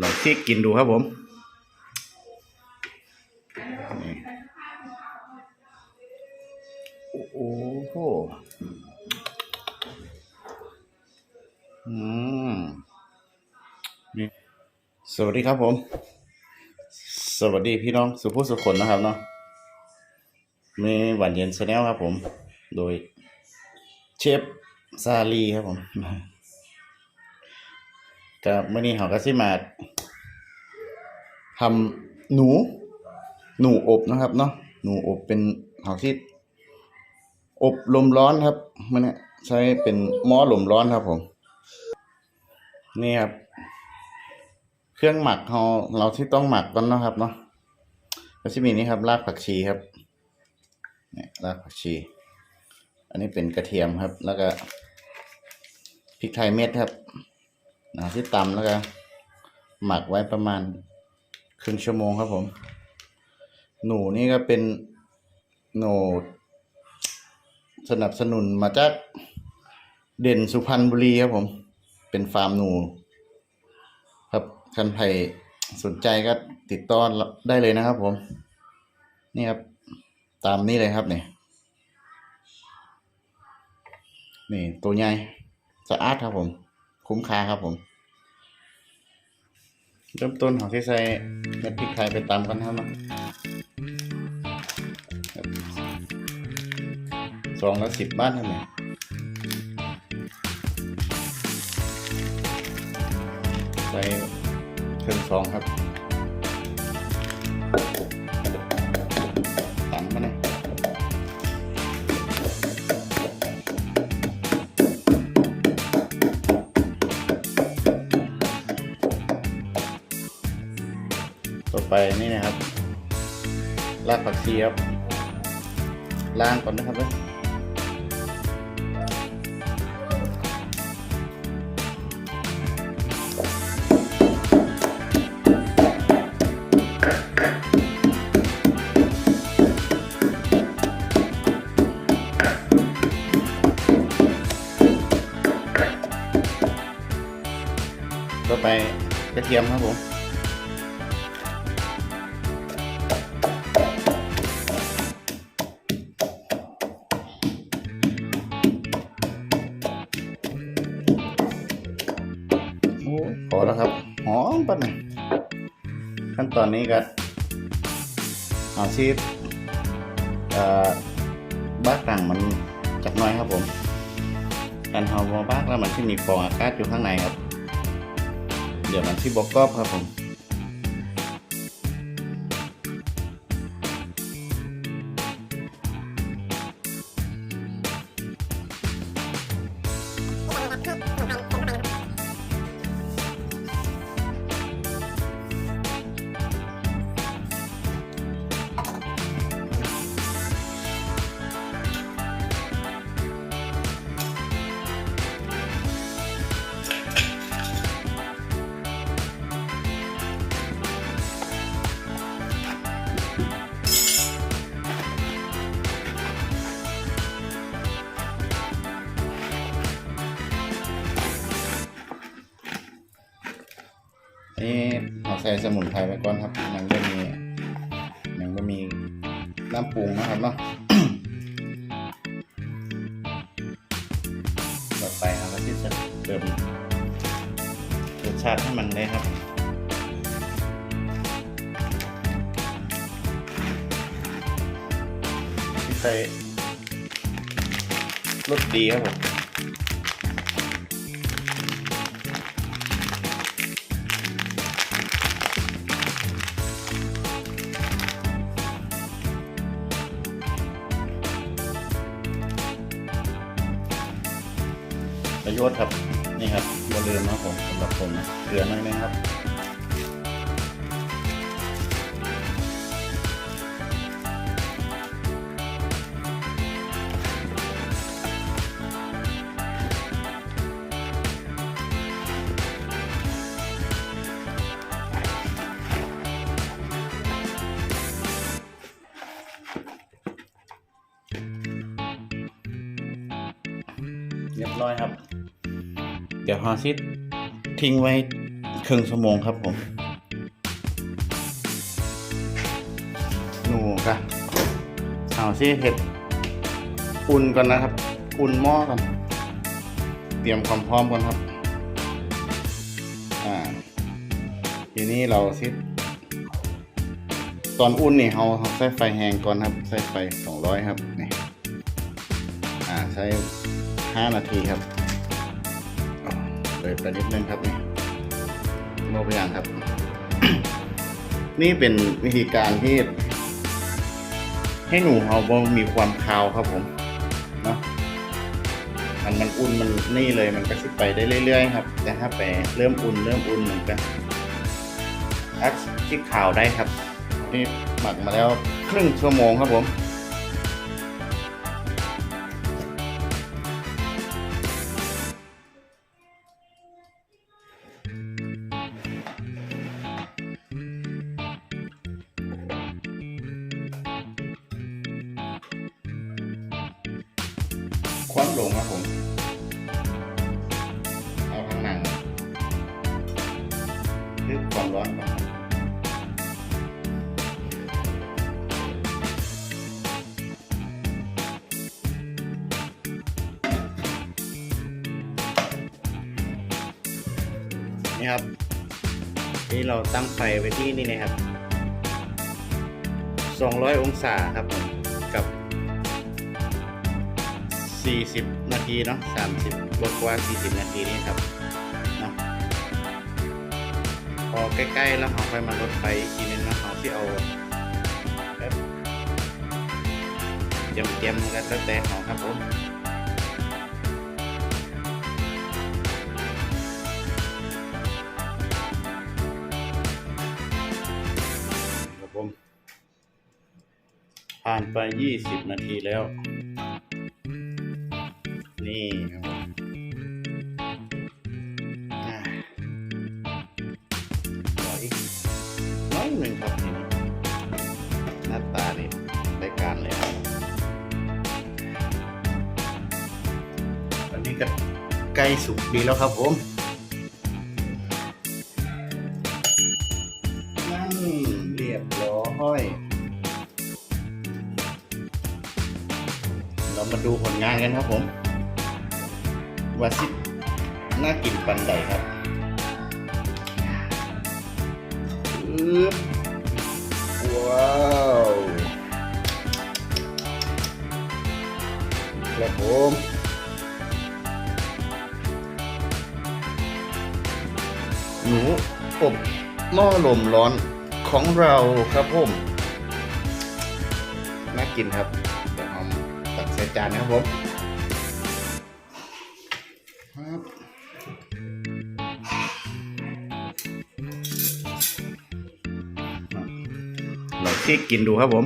ลองซีกกินดูครับผมโอ้โหอืมนี่สวัสดีครับผม สวัสดีพี่น้องสุภุสุคนนะครับเนาะมีหวานเย็นชาแนลครับผม โดยเชฟซาลีครับผม กับมื่อนี้เขาก็สิมาทำหนู หนูอบนะครับเนาะหนูอบเป็นเขาที่อบลมร้อนครับมันเนี่ใช้เป็นหม้อลมร้อนครับผม นี่ครับ เครื่องหมักเราเราที่ต้องหมักกันนะครับเนาะก็จะมีนี่ครับรากผักชีครับเนี่ยรากผักชี อันนี้เป็นกระเทียมครับ แล้วก็พริกไทยเม็ดครับ นะที่ตำแล้วก็หมักไว้ประมาณครึ่งชั่วโมงครับผม หนูนี่ก็เป็นหนูสนับสนุนมาจากเด่นสุพรรณบุรีครับผม เป็นฟาร์มหนู ครับคันใครสนใจก็ติดต่อได้เลยนะครับผม นี่ครับ ตามนี้เลยครับเนี่ยนี่ตัวใหญ่สะอาดครับผม คุ้มค่าครับผม เริ่มต้นของที่ใส่เม็ดพริกไทยไปตำกันครับสองละสิบบ้านท่านั้นใส่เครื่องซองครับ ไปนี่นะครับรากผักชีครับล้างก่อนนะครับเว้ยต่อไปกระเทียมครับผม ปะเนี่ยขั้นตอนนี้ก็เอาชีสบ้ากลางมันจักน้อยครับผมการเฮาบบ้าแล้วมันที่มีฟองอากาศอยู่ข้างในครับ เดี๋ยวมันที่บอกกอบครับผม นี่เอาใส่สมุนไพรไปก่อนครับยังไม่มียังไม่มีน้ำปรุงนะครับเนาะต่อไปเราก็ที่จะเติมรสชาติให้มันเลยครับใส่รสดีครับผม ระโยชน์ครับ นี่ครับอย่าลืมนะครับผมสำหรับผมนะเกลือหน่อยนึงครับเรียบร้อยครับ ดี๋ยวฮอซิดทิ้งไว้ครึ่งชั่วโมงครับผมหนูกะเอาสิเห็ดอุ่นก่อนนะครับ อุ่นหม้อก่อนเตรียมความพร้อมก่อนครับ อ่า ทีนี้เราสิตอนอุ่นนี่เราใช้ไฟแห้งก่อนครับ ใช้ไฟสองร้อยครับนี่อ่า ใช้ห้านาทีครับ เลยไปนิดนึงครับนี่โมไปอย่างครับ นี่เป็นวิธีการที่ ให้หนูเขาบมีความคาวครับผมเนาะมันมันอุ่นมันนี่เลยมันก็สิไปได้เรื่อยๆครับแต่ถ้าไปเริ่มอุ่นเริ่มอุ่นมันก็อักที่ขาวได้ครับ นี่หมักมาแล้วครึ่งชั่วโมงครับผม คว้ำลงครับผม เอาข้างหนังคือความร้อนนครับนี่ครับ นี่เราตั้งไฟไว้ที่นี่นะครับ 200 องศาครับกับ 40 นาทีเนาะ30กว่ากว่า 40 นาทีนี่ครับเนาะพอใกล้ๆแล้วเราค่อยมาลดไฟอีกทีนึงนะเราที่เอาแบบเจียมๆกันแล้วแต่ของครับผมครับผมผ่านไป 20 นาทีแล้ว นี่ครับผมอ่ารออีกน้อยหนึ่งครับนี่หน้าตานี่ได้การเลยครับอันนี้ก็ใกล้สุกดีแล้วครับผมนั่นเรียบร้อยเรามาดูผลงานกันครับผม ว่าสิน่ากินปันใดครับอึ๊บว้าวครับผมหนูอบหม้อลมร้อนของเราครับผมน่ากินครับเดี๋ยวเอาตักใส่จานนะครับผม ครับลองที่กินดูครับผม